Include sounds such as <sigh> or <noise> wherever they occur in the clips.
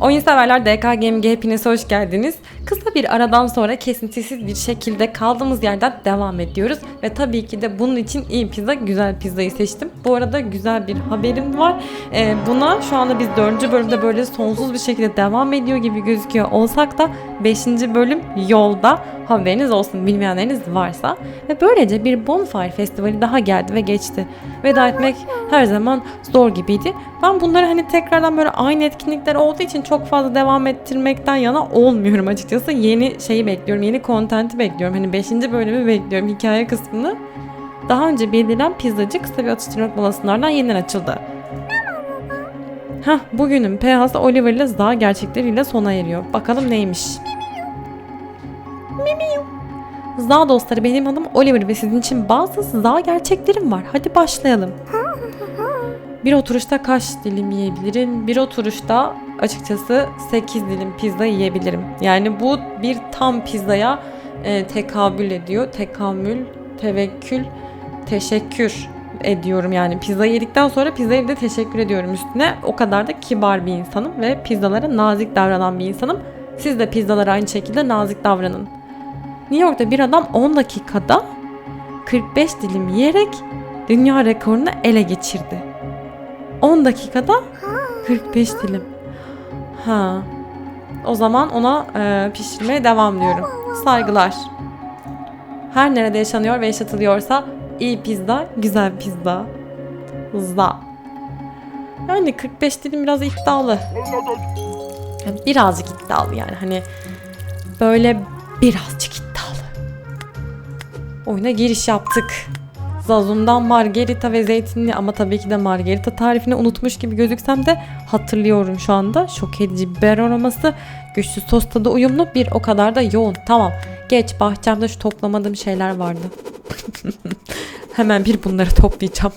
Oyun severler DK Gaming hepiniz hoş geldiniz. Kısa bir aradan sonra kesintisiz bir şekilde kaldığımız yerden devam ediyoruz. Ve tabii ki de bunun için iyi pizza, güzel pizzayı seçtim. Bu arada güzel bir haberim var. Ee, buna şu anda biz 4. bölümde böyle sonsuz bir şekilde devam ediyor gibi gözüküyor olsak da 5. bölüm yolda. Haberiniz olsun bilmeyenleriniz varsa. Ve böylece bir Bonfire Festivali daha geldi ve geçti. Veda etmek her zaman zor gibiydi. Ben bunları hani tekrardan böyle aynı etkinlikler olduğu için çok fazla devam ettirmekten yana olmuyorum açıkçası. Yeni şeyi bekliyorum, yeni kontenti bekliyorum. Hani 5. bölümü bekliyorum, hikaye kısmını. Daha önce bildirilen pizzacı kısa bir atıştırmalık molasınlardan yeniden açıldı. Hah, bugünün PH'sı Oliver ile Za gerçekleriyle sona eriyor. Bakalım neymiş. Za dostları benim adım Oliver ve sizin için bazı Za gerçeklerim var. Hadi başlayalım. Bir oturuşta kaç dilim yiyebilirim? Bir oturuşta açıkçası 8 dilim pizza yiyebilirim. Yani bu bir tam pizzaya e, tekabül ediyor. Tekamül, tevekkül, teşekkür ediyorum yani. Pizza yedikten sonra pizzaya bir de teşekkür ediyorum üstüne. O kadar da kibar bir insanım ve pizzalara nazik davranan bir insanım. Siz de pizzalara aynı şekilde nazik davranın. New York'ta bir adam 10 dakikada 45 dilim yiyerek dünya rekorunu ele geçirdi. 10 dakikada 45 dilim. Ha. O zaman ona e, pişirmeye devam diyorum. Saygılar. Her nerede yaşanıyor ve yaşatılıyorsa iyi pizza, güzel pizza. Za. Yani 45 dilim biraz iddialı. Birazcık iddialı yani hani böyle birazcık iddialı. Oyuna giriş yaptık. Zazum'dan margarita ve zeytinli ama tabii ki de margarita tarifini unutmuş gibi gözüksem de hatırlıyorum şu anda. Şok edici biber aroması, güçlü sos tadı uyumlu bir o kadar da yoğun. Tamam geç bahçemde şu toplamadığım şeyler vardı. <laughs> Hemen bir bunları toplayacağım.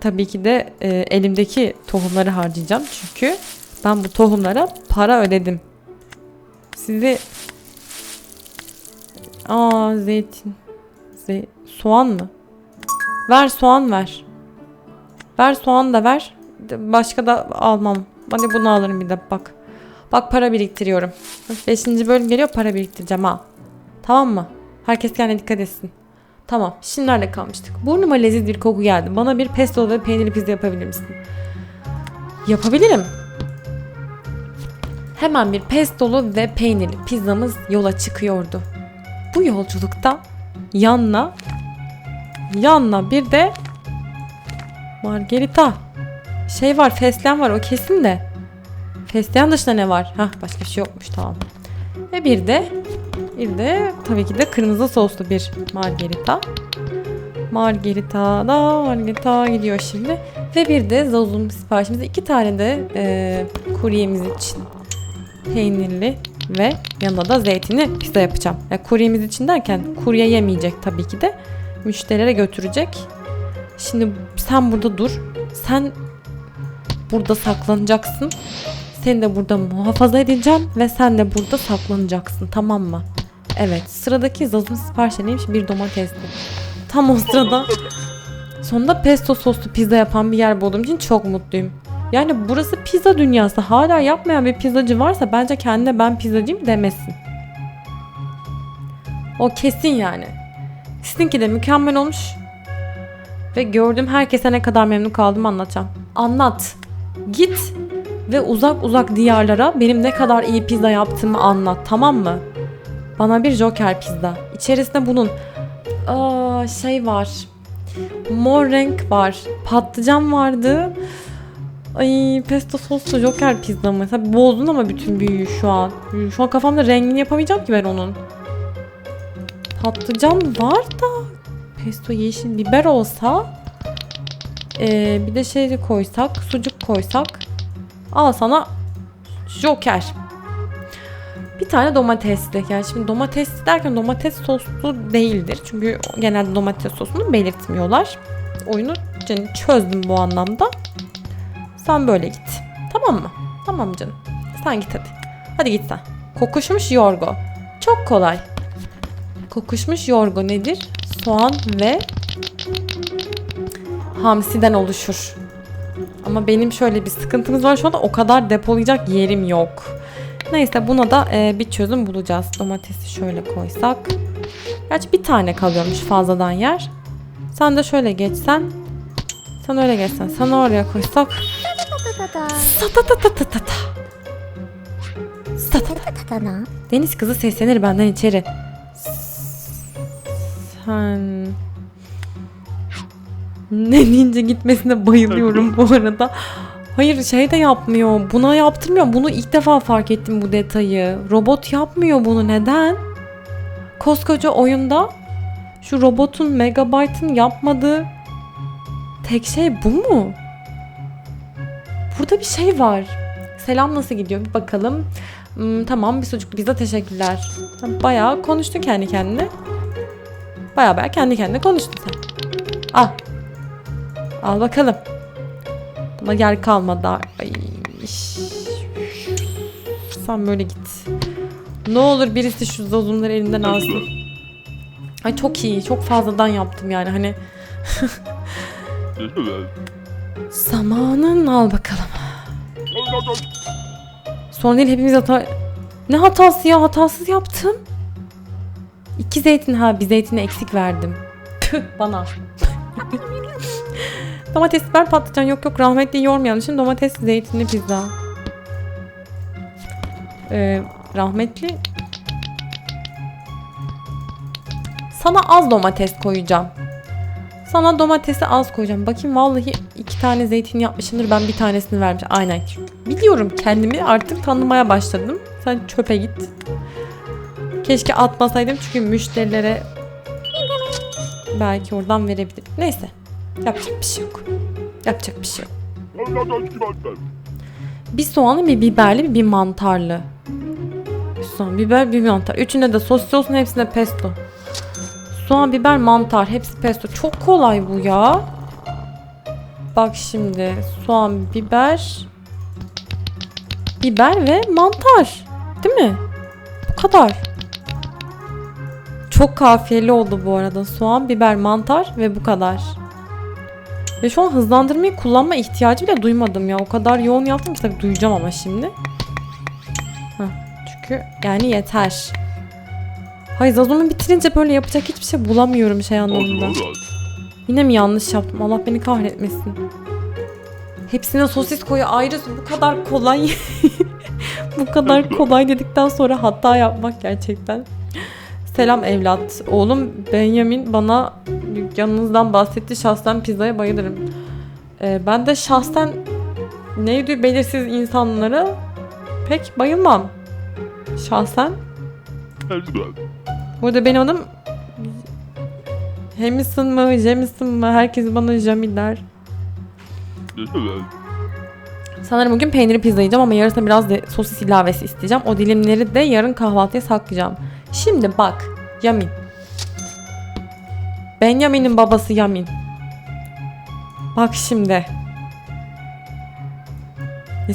Tabii ki de e, elimdeki tohumları harcayacağım. Çünkü ben bu tohumlara para ödedim. Sizi... Aa zeytin. Ze- soğan mı? Ver soğan ver. Ver soğan da ver. Başka da almam. Hadi bunu alırım bir de bak. Bak para biriktiriyorum. 5. bölüm geliyor para biriktireceğim ha. Tamam mı? Herkes kendine dikkat etsin. Tamam. Şimdi nerede kalmıştık? Burnuma leziz bir koku geldi. Bana bir pesto ve peynirli pizza yapabilir misin? Yapabilirim. Hemen bir pestolu ve peynirli pizzamız yola çıkıyordu. Bu yolculukta yanına yanına bir de margarita şey var fesleğen var o kesin de fesleğen dışında ne var? Hah başka bir şey yokmuş tamam. Ve bir de bir de tabii ki de kırmızı soslu bir margarita. Margarita da margarita gidiyor şimdi. Ve bir de zazum siparişimiz iki tane de e, kuryemiz için peynirli ve yanında da zeytinli pizza yapacağım. Ya kuryemiz için derken kurye yemeyecek tabii ki de. Müşterilere götürecek. Şimdi sen burada dur. Sen burada saklanacaksın. Seni de burada muhafaza edeceğim ve sen de burada saklanacaksın tamam mı? Evet sıradaki zazın siparişi neymiş? Bir domatesli. Tam o sırada sonunda pesto soslu pizza yapan bir yer bulduğum için çok mutluyum. Yani burası pizza dünyası. Hala yapmayan bir pizzacı varsa bence kendine ben pizzacıyım demesin. O kesin yani. Sizinki de mükemmel olmuş. Ve gördüğüm herkese ne kadar memnun kaldım anlatacağım. Anlat. Git ve uzak uzak diyarlara benim ne kadar iyi pizza yaptığımı anlat tamam mı? Bana bir joker pizza. İçerisinde bunun aa, şey var. Mor renk var. Patlıcan vardı. Ay pesto soslu joker pizza mı? Tabii bozdun ama bütün büyüyü şu an. Şu an kafamda rengini yapamayacağım ki ben onun. Patlıcan var da pesto yeşil biber olsa ee, bir de şey koysak sucuk koysak al sana joker. Bir tane domatesli. Yani şimdi domatesli derken domates soslu değildir. Çünkü genelde domates sosunu belirtmiyorlar. Oyunu çözdüm bu anlamda. Sen böyle git. Tamam mı? Tamam canım. Sen git hadi. Hadi git sen. Kokuşmuş yorgo. Çok kolay. Kokuşmuş yorgo nedir? Soğan ve hamsiden oluşur. Ama benim şöyle bir sıkıntımız var şu anda o kadar depolayacak yerim yok. Neyse buna da e, bir çözüm bulacağız. Domatesi şöyle koysak. Gerçi bir tane kalıyormuş fazladan yer. Sen de şöyle geçsen. Sen öyle geçsen. Sen oraya koysak. Satatatatata. Satata. Deniz kızı seslenir benden içeri. Sen... Ne deyince gitmesine bayılıyorum bu arada. Hayır şey de yapmıyor. Buna yaptırmıyor. Bunu ilk defa fark ettim bu detayı. Robot yapmıyor bunu. Neden? Koskoca oyunda şu robotun Megabyte'ın yapmadığı tek şey bu mu? Burada bir şey var. Selam nasıl gidiyor bir bakalım. Hmm, tamam bir sucuklu pizza teşekkürler. Bayağı konuştun kendi kendine. Bayağı bayağı kendi kendine konuştun sen. Al. Al bakalım. Buna yer kalmadı. Ay. Sen böyle git. Ne olur birisi şu zozumları elinden alsın. Ay çok iyi. Çok fazladan yaptım yani hani. Zamanın al bakalım. Sorun değil hepimiz hata... Ne hatası ya? Hatasız yaptım. İki zeytin ha bir zeytini eksik verdim. <laughs> Tüh bana. <laughs> Domates biber patlıcan yok yok rahmetli yormayalım. Şimdi domates zeytinli pizza. Ee, rahmetli sana az domates koyacağım. Sana domatesi az koyacağım. Bakayım vallahi iki tane zeytin yapmışımdır. Ben bir tanesini vermiş. Aynen. Biliyorum kendimi artık tanımaya başladım. Sen çöpe git. Keşke atmasaydım çünkü müşterilere belki oradan verebilirim. Neyse. Yapacak bir şey yok. Yapacak bir şey yok. Bir soğanlı, bir biberli, bir mantarlı. Soğan, biber, bir mantar. Üçünde de sosis olsun, hepsinde pesto. Soğan, biber, mantar. Hepsi pesto. Çok kolay bu ya. Bak şimdi. Soğan, biber. Biber ve mantar. Değil mi? Bu kadar. Çok kafiyeli oldu bu arada. Soğan, biber, mantar ve bu kadar. Ve şu an hızlandırmayı kullanma ihtiyacı bile duymadım ya. O kadar yoğun yaptım ki tabii duyacağım ama şimdi. Heh, çünkü yani yeter. Hayır Zazo'mu bitirince böyle yapacak hiçbir şey bulamıyorum şey anlamında. Yine mi yanlış yaptım? Allah beni kahretmesin. Hepsine sosis koyu ayrı bu kadar kolay. <laughs> bu kadar <laughs> kolay dedikten sonra hata yapmak gerçekten. Selam evlat. Oğlum Benjamin bana dükkanınızdan bahsetti. Şahsen pizzaya bayılırım. Ee, ben de şahsen neydi belirsiz insanlara pek bayılmam. Şahsen. Burada benim adım Hemison mı, Jamison mı? Herkes bana Jami der. Sanırım bugün peynirli pizza yiyeceğim ama yarısına biraz da sosis ilavesi isteyeceğim. O dilimleri de yarın kahvaltıya saklayacağım. Şimdi bak Yamin. Benjamin'in babası Yamin. Bak şimdi.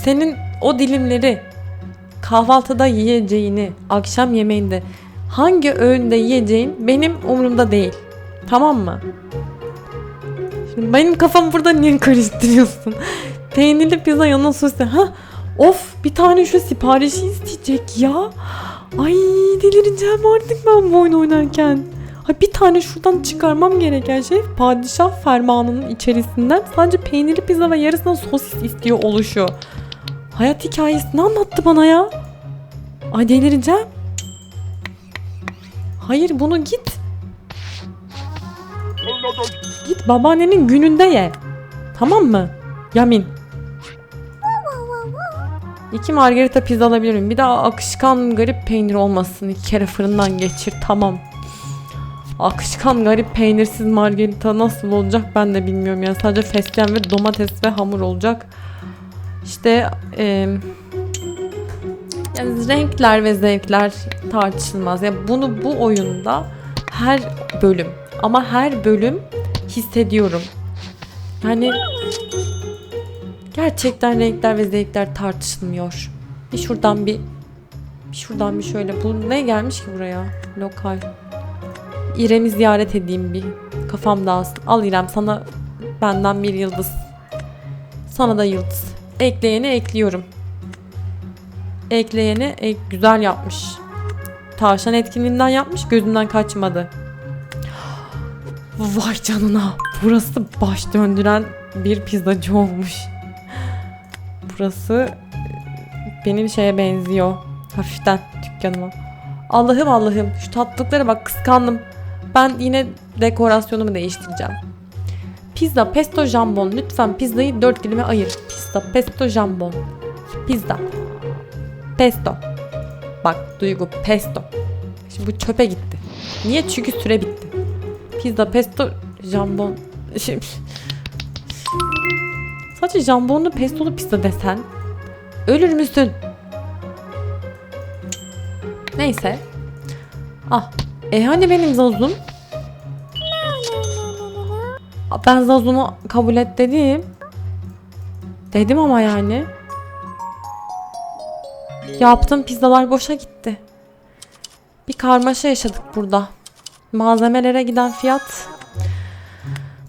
Senin o dilimleri kahvaltıda yiyeceğini, akşam yemeğinde hangi öğünde yiyeceğin benim umurumda değil. Tamam mı? Şimdi benim kafam burada niye karıştırıyorsun? <laughs> Peynirli pizza yanına sosis. Ha? Of bir tane şu siparişi isteyecek ya. Ay delireceğim artık ben bu oyun oynarken. Ha bir tane şuradan çıkarmam gereken şey padişah fermanının içerisinden sadece peynirli pizza ve yarısından sosis istiyor oluşu. Hayat hikayesini anlattı bana ya. Ay delireceğim. Hayır bunu git. Git babaannenin gününde ye. Tamam mı? Yamin. İki margarita pizza alabilir miyim? Bir daha akışkan garip peynir olmasın. İki kere fırından geçir. Tamam. Akışkan garip peynirsiz margarita nasıl olacak ben de bilmiyorum. Yani sadece fesleğen ve domates ve hamur olacak. İşte e, yani renkler ve zevkler tartışılmaz. Yani bunu bu oyunda her bölüm ama her bölüm hissediyorum. Yani gerçekten renkler ve zevkler tartışılmıyor. Bir şuradan bir, bir şuradan bir şöyle. Bu ne gelmiş ki buraya? Lokal. İrem'i ziyaret edeyim bir. Kafam dağılsın. Al İrem sana benden bir yıldız. Sana da yıldız. Ekleyeni ekliyorum. Ekleyeni ek, güzel yapmış. Tavşan etkinliğinden yapmış gözümden kaçmadı. <gasps> Vay canına. Burası baş döndüren bir pizzacı olmuş. Burası e, benim şeye benziyor. Hafiften dükkanıma. Allah'ım Allah'ım şu tatlılıklara bak kıskandım. Ben yine dekorasyonumu değiştireceğim. Pizza, pesto, jambon. Lütfen pizzayı dört dilime ayır. Pizza, pesto, jambon. Pizza. Pesto. Bak Duygu pesto. Şimdi bu çöpe gitti. Niye? Çünkü süre bitti. Pizza, pesto, jambon. <laughs> Şimdi... Sadece jambonlu pestolu pizza desen. Ölür müsün? Neyse. Ah. E hani benim Zazum? Ben Zazum'u kabul et dedim. Dedim ama yani. Yaptığım pizzalar boşa gitti. Bir karmaşa yaşadık burada. Malzemelere giden fiyat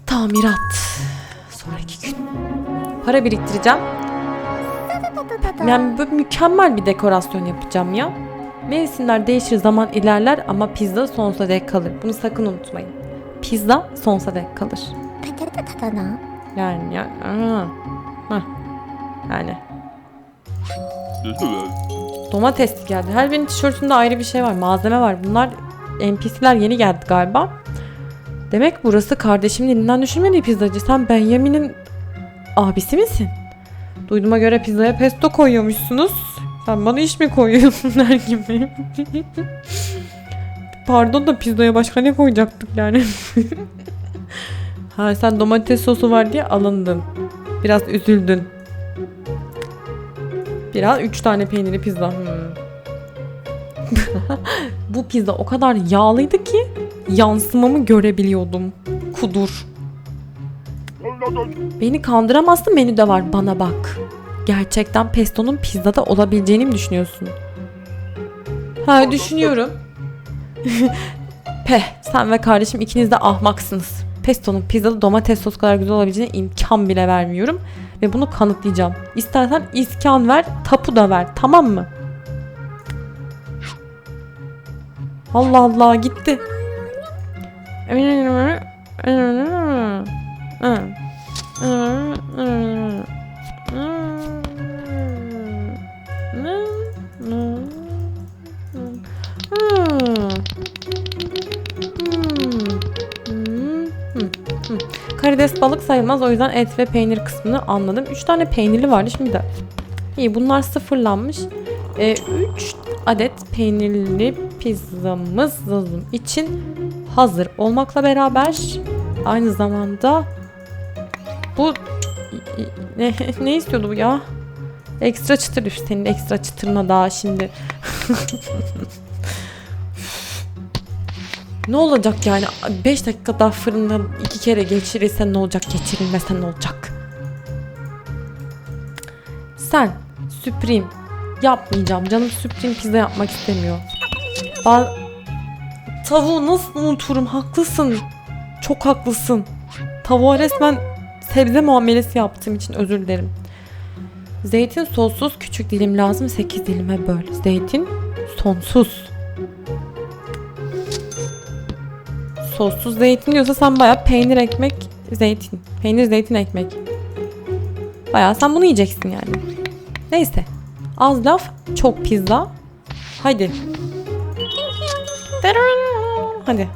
tamirat para biriktireceğim. Yani böyle mükemmel bir dekorasyon yapacağım ya. Mevsimler değişir, zaman ilerler ama pizza sonsuza dek kalır. Bunu sakın unutmayın. Pizza sonsuza dek kalır. Yani yani. Hah. Yani. Domates geldi. Her birinin tişörtünde ayrı bir şey var. Malzeme var. Bunlar NPC'ler yeni geldi galiba. Demek burası kardeşimin elinden düşürmediği pizzacı. Sen Benjamin'in abisi misin? Duyduğuma göre pizzaya pesto koyuyormuşsunuz. Sen bana iş mi koyuyorsun der gibi. <laughs> Pardon da pizzaya başka ne koyacaktık yani? <laughs> ha sen domates sosu var diye alındın. Biraz üzüldün. Biraz 3 tane peynirli pizza. Hmm. <laughs> Bu pizza o kadar yağlıydı ki yansımamı görebiliyordum. Kudur. Beni kandıramazsın menüde var bana bak. Gerçekten pestonun pizzada olabileceğini mi düşünüyorsun? Ha düşünüyorum. <laughs> Peh sen ve kardeşim ikiniz de ahmaksınız. Pestonun pizzada domates sos kadar güzel olabileceğine imkan bile vermiyorum. Ve bunu kanıtlayacağım. İstersen iskan ver, tapu da ver. Tamam mı? Allah Allah gitti. Karides balık sayılmaz o yüzden et ve peynir kısmını anladım. 3 tane peynirli vardı şimdi de. İyi bunlar sıfırlanmış. 3 adet peynirli pizzamız için hazır olmakla beraber aynı zamanda bu ne, <laughs> ne istiyordu bu ya? Ekstra çıtır üf, senin ekstra çıtırına daha şimdi. <laughs> ne olacak yani? 5 dakika daha fırında iki kere geçirirsen ne olacak? Geçirilmesen ne olacak? Sen Supreme yapmayacağım. Canım Supreme pizza yapmak istemiyor. Ben tavuğu nasıl unuturum? Haklısın. Çok haklısın. Tavuğa resmen sebze muamelesi yaptığım için özür dilerim. Zeytin sossuz küçük dilim lazım 8 dilime böl. Zeytin sonsuz. Sossuz zeytin diyorsa sen bayağı peynir ekmek zeytin. Peynir zeytin ekmek. Bayağı sen bunu yiyeceksin yani. Neyse. Az laf çok pizza. Haydi. Hadi.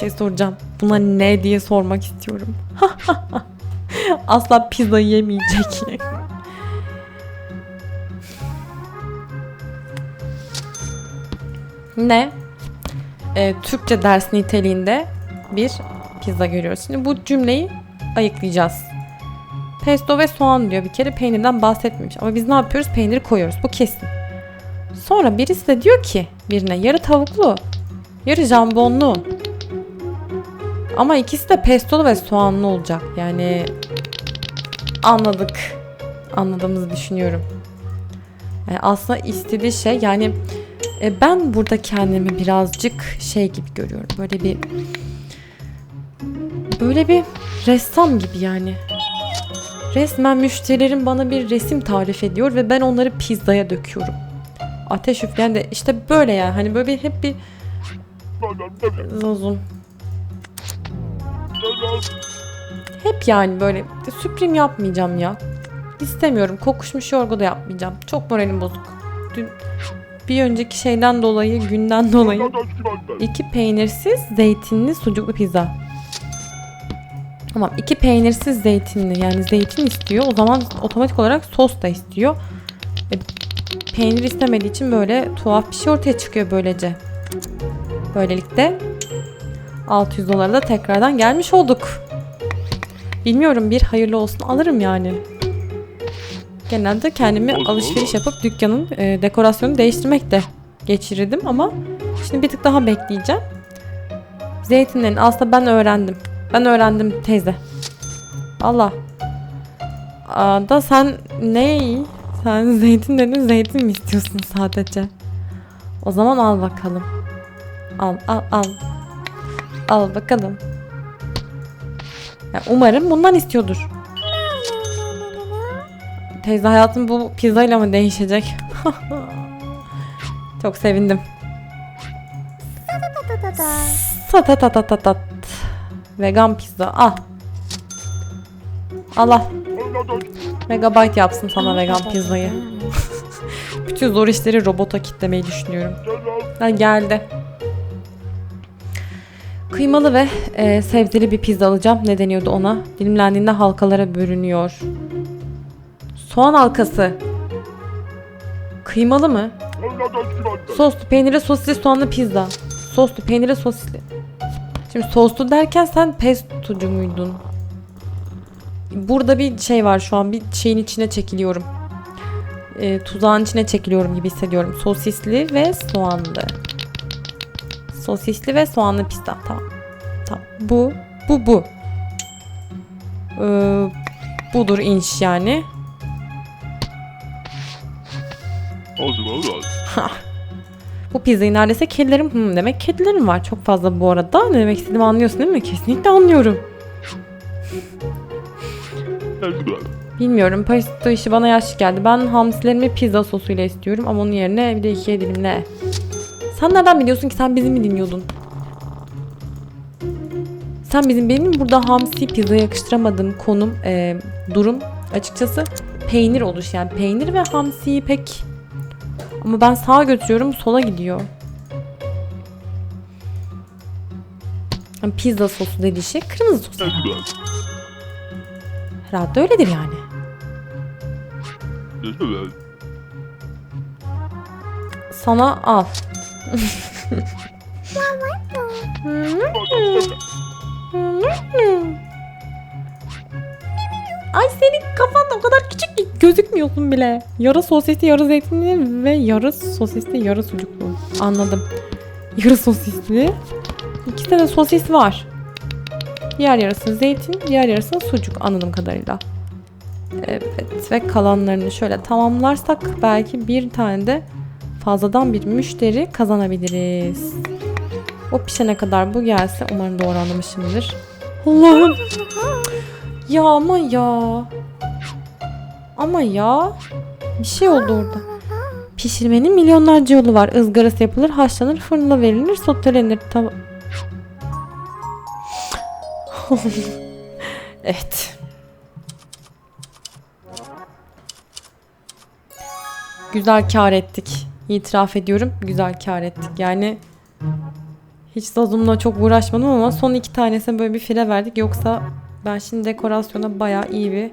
Şey soracağım. Buna ne diye sormak istiyorum. <laughs> Asla pizza yemeyecek. ne? Ee, Türkçe ders niteliğinde bir pizza görüyoruz. Şimdi bu cümleyi ayıklayacağız. Pesto ve soğan diyor bir kere peynirden bahsetmemiş. Ama biz ne yapıyoruz? Peyniri koyuyoruz. Bu kesin. Sonra birisi de diyor ki birine yarı tavuklu, yarı jambonlu. Ama ikisi de pestolu ve soğanlı olacak. Yani anladık. Anladığımızı düşünüyorum. Yani aslında istediği şey yani e, ben burada kendimi birazcık şey gibi görüyorum. Böyle bir Böyle bir ressam gibi yani. Resmen müşterilerim bana bir resim tarif ediyor ve ben onları pizzaya döküyorum. Ateş üfleyen de işte böyle yani hani böyle bir hep bir zozum. Hep yani böyle süprim yapmayacağım ya. İstemiyorum. Kokuşmuş yorgu da yapmayacağım. Çok moralim bozuk. Dün bir önceki şeyden dolayı, günden dolayı iki peynirsiz zeytinli sucuklu pizza. Tamam iki peynirsiz zeytinli yani zeytin istiyor. O zaman otomatik olarak sos da istiyor. E, peynir istemediği için böyle tuhaf bir şey ortaya çıkıyor böylece. Böylelikle 600 dolara da tekrardan gelmiş olduk. Bilmiyorum bir hayırlı olsun alırım yani. Genelde kendimi alışveriş yapıp dükkanın e, dekorasyonunu değiştirmekte geçirirdim ama şimdi bir tık daha bekleyeceğim. Zeytinlerin aslında ben öğrendim. Ben öğrendim teyze. Allah. Aa, da sen ne? Sen <laughs> zeytin dedin zeytin mi istiyorsun sadece? O zaman al bakalım. Al al al. Al bakalım. Ya umarım bundan istiyordur. Teyze hayatım bu pizzayla mı değişecek? <laughs> Çok sevindim. Satatatat. Vegan pizza. Al. Allah. Megabyte yapsın sana vegan pizzayı. <laughs> Bütün zor işleri robota kitlemeyi düşünüyorum. Ha, geldi. Kıymalı ve e, sebzeli bir pizza alacağım. Ne deniyordu ona? Dilimlendiğinde halkalara bölünüyor. Soğan halkası. Kıymalı mı? Soslu, peynirli, sosisli, soğanlı pizza. Soslu, peynirli, sosisli. Şimdi soslu derken sen pestocu muydun? Burada bir şey var şu an. Bir şeyin içine çekiliyorum. E, tuzağın içine çekiliyorum gibi hissediyorum. Sosisli ve soğanlı. Sosisli ve soğanlı pizza. Tamam. Tamam. Bu. Bu bu. Ee, budur inş yani. Bu pizzayı neredeyse kedilerim hmm, demek kedilerim var çok fazla bu arada. Ne demek istediğimi anlıyorsun değil mi? Kesinlikle anlıyorum. Bilmiyorum pesto işi bana yaşlı geldi. Ben hamsilerimi pizza sosuyla istiyorum ama onun yerine bir de ikiye dilimle. Sen nereden biliyorsun ki sen bizi mi dinliyordun? Sen bizim benim burada hamsi pizza yakıştıramadığım konum e, durum açıkçası peynir oluş yani peynir ve hamsiyi pek ama ben sağa götürüyorum sola gidiyor. Yani Pizza sosu dediği şey kırmızı sos. Herhalde öyledir yani. Sana al. <laughs> Ay senin kafan da o kadar küçük ki gözükmüyorsun bile. Yarı sosisli, yarı zeytinli ve yarı sosisli, yarı sucuklu. Anladım. Yarı sosisli. İkisi de sosis var. Diğer yarısı zeytin, diğer yarısı sucuk anladığım kadarıyla. Evet ve kalanlarını şöyle tamamlarsak belki bir tane de fazladan bir müşteri kazanabiliriz. O pişene kadar bu gelse umarım doğru anlamışımdır. Allah'ım. Ya ama ya. Ama ya. Bir şey oldu orada. Pişirmenin milyonlarca yolu var. Izgarası yapılır, haşlanır, fırına verilir, sotelenir. Tamam. <laughs> evet. Güzel kar ettik. İtiraf ediyorum. Güzel kar ettik. Yani hiç Zazum'la çok uğraşmadım ama son iki tanesine böyle bir fire verdik. Yoksa ben şimdi dekorasyona bayağı iyi bir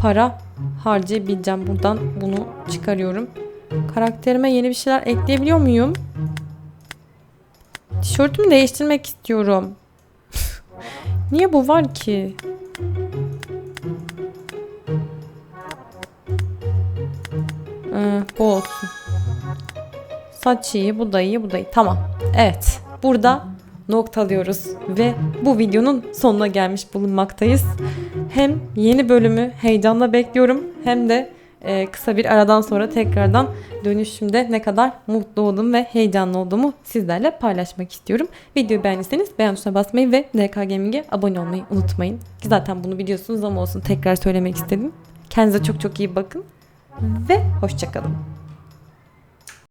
para harcayabileceğim. Buradan bunu çıkarıyorum. Karakterime yeni bir şeyler ekleyebiliyor muyum? Tişörtümü değiştirmek istiyorum. <laughs> Niye bu var ki? Ee, bu olsun. Saç bu da bu da. Tamam. Evet. Burada noktalıyoruz ve bu videonun sonuna gelmiş bulunmaktayız. Hem yeni bölümü heyecanla bekliyorum hem de e, kısa bir aradan sonra tekrardan dönüşümde ne kadar mutlu olduğumu ve heyecanlı olduğumu sizlerle paylaşmak istiyorum. Videoyu beğendiyseniz beğen tuşuna basmayı ve DK Gaming'e abone olmayı unutmayın. Ki zaten bunu biliyorsunuz ama olsun tekrar söylemek istedim. Kendinize çok çok iyi bakın ve hoşçakalın.